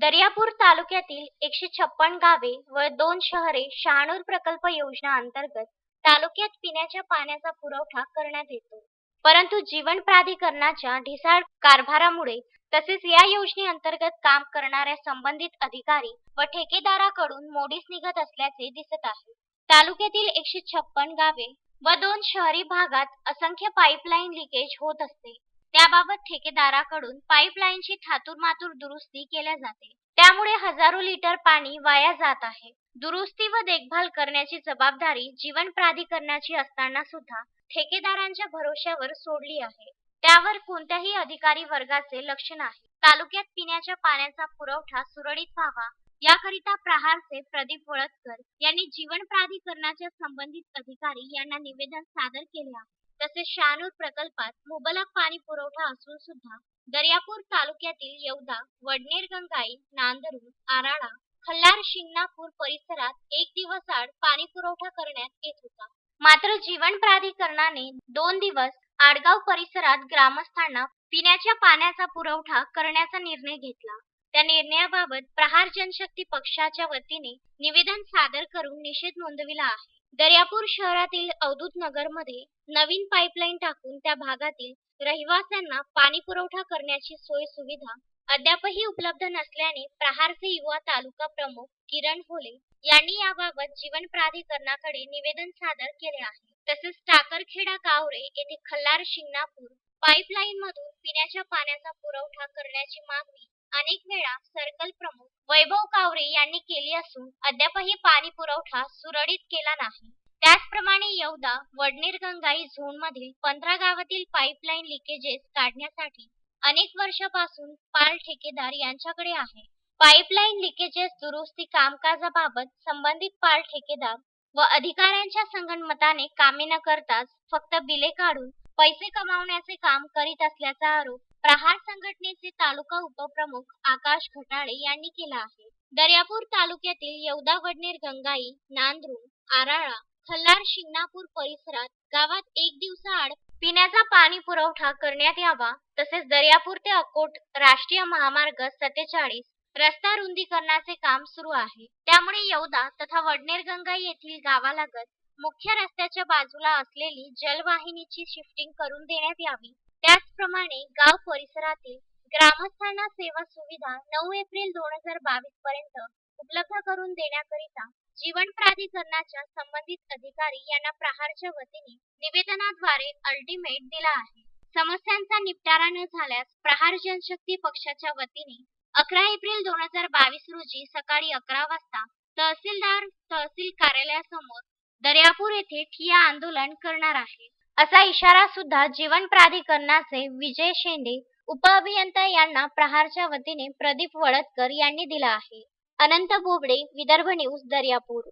दर्यापूर तालुक्यातील एकशे छप्पन गावे व दोन शहरे शहाणूर प्रकल्प योजना अंतर्गत तालुक्यात पिण्याच्या पाण्याचा पुरवठा करण्यात येतो. परंतु जीवन प्राधिकरणाच्या ढिसाळ कारभारामुळे तसेच या योजनेअंतर्गत काम करणाऱ्या संबंधित अधिकारी व ठेकेदाराकडून मोडीस निघत असल्याचे दिसत आहे. तालुक्यातील एकशे छप्पन गावे व दोन शहरी भागात असंख्य पाईपलाईन लिकेज होत असते. त्याबाबत ठेकेदाराकडून पाईपलाईनची थातूरमातूर दुरुस्ती केल्या जाते. त्यामुळे हजारो लिटर पाणी वाया जात आहे. दुरुस्ती व देखभाल करण्याची जबाबदारी जीवन प्राधिकरणाची असताना सुद्धा ठेकेदारांच्या भरोश्यावर सोडली आहे. त्यावर कोणत्याही अधिकारी वर्गाचे लक्ष नाही. तालुक्यात पिण्याच्या पाण्याचा पुरवठा सुरळीत व्हावा याकरिता प्रहारचे प्रदीप वळतकर यांनी जीवन प्राधिकरणाच्या संबंधित अधिकारी यांना निवेदन सादर केले आहे. तसेच शानूर प्रकल्पात मुबलक पाणी पुरवठा असून सुद्धा दर्यापूर तालुक्यातील येवदा वडनेर गंगाई नांदरून आराळा खल्लार शिंगणापूर परिसरात एक दिवस आड पाणी पुरवठा करण्यात येत होता. मात्र जीवन प्राधिकरणाने दोन दिवस आडगाव परिसरात ग्रामस्थांना पिण्याच्या पाण्याचा पुरवठा करण्याचा निर्णय घेतला. त्या निर्णयाबाबत प्रहार जनशक्ती पक्षाच्या वतीने निवेदन सादर करून निषेध नोंदविला आहे. दर्यापूर शहरातील अवधूत नगरमध्ये नवीन पाईपलाईन टाकून त्या भागातील रहिवाशांना पाणी पुरवठा करण्याची सोय सुविधा अद्यापही उपलब्ध नसल्याने प्रहारचे युवा तालुका प्रमुख किरण होले यांनी याबाबत जीवन प्राधिकरणाकडे निवेदन सादर केले आहे. तसेच टाकरखेडा कावरे येथे खल्लार शिंगणापूर पाईपलाईन मधून पिण्याच्या पाण्याचा पुरवठा करण्याची मागणी अनेक वेळा सर्कल प्रमुख वैभव कावरे यांनी केली असून अद्यापही पाणी पुरवठा सुरळीत केला नाही. त्याचप्रमाणे येवदा वडनेर गंगाई झोन मधील पंधरा गावातील पाईपलाईन लिकेजेस काढण्यासाठी अनेक वर्षापासून पाल ठेकेदार यांच्याकडे आहे. पाईपलाईन लिकेजेस दुरुस्ती कामकाजाबाबत संबंधित पाल ठेकेदार व अधिकाऱ्यांच्या संगणमताने कामे न करताच फक्त बिले काढून पैसे कमावण्याचे काम करीत असल्याचा आरोप प्रहार संघटनेचे तालुका उपप्रमुख आकाश घटाळे यांनी केला आहे. दर्यापूर तालुक्यातील येवदा वडनेर गंगाई नांदरून आराळा खल्लार शिंगणापूर परिसरात गावात एक दिवसाआड पिण्याचा पाणी पुरवठा करण्यात यावा तसेच दर्यापूर ते अकोट राष्ट्रीय महामार्ग सत्तेचाळीस रस्ता रुंदीकरणाचे काम सुरू आहे. त्यामुळे येवदा तथा वडनेर गंगाई येथील गावालागत मुख्य रस्त्याच्या बाजूला असलेली जलवाहिनीची शिफ्टिंग करून देण्यात यावी. त्याचप्रमाणे गाव परिसरातील ग्रामस्थांना सेवा सुविधा नऊ एप्रिल दोन हजार बावीस पर्यंत उपलब्ध करून देण्याकरिता जीवन प्राधिकरणाच्या संबंधित अधिकारी यांना प्रहारच्या वतीने निवेदनाद्वारे अल्टिमेट दिला आहे. समस्यांचा निपटारा न झाल्यास प्रहार जनशक्ती पक्षाच्या वतीने अकरा एप्रिल दोन हजार बावीस रोजी सकाळी अकरा वाजता तहसीलदार तहसील कार्यालयासमोर दर्यापूर येथे ठिया आंदोलन करणार आहे. असा इशारा सुद्धा जीवन प्राधिकरणाचे विजय शेंडे उपअभियंता यांना प्रहारच्या वतीने प्रदीप वडतकर यांनी दिला आहे. अनंत बोबडे विदर्भ न्यूज दर्यापूर.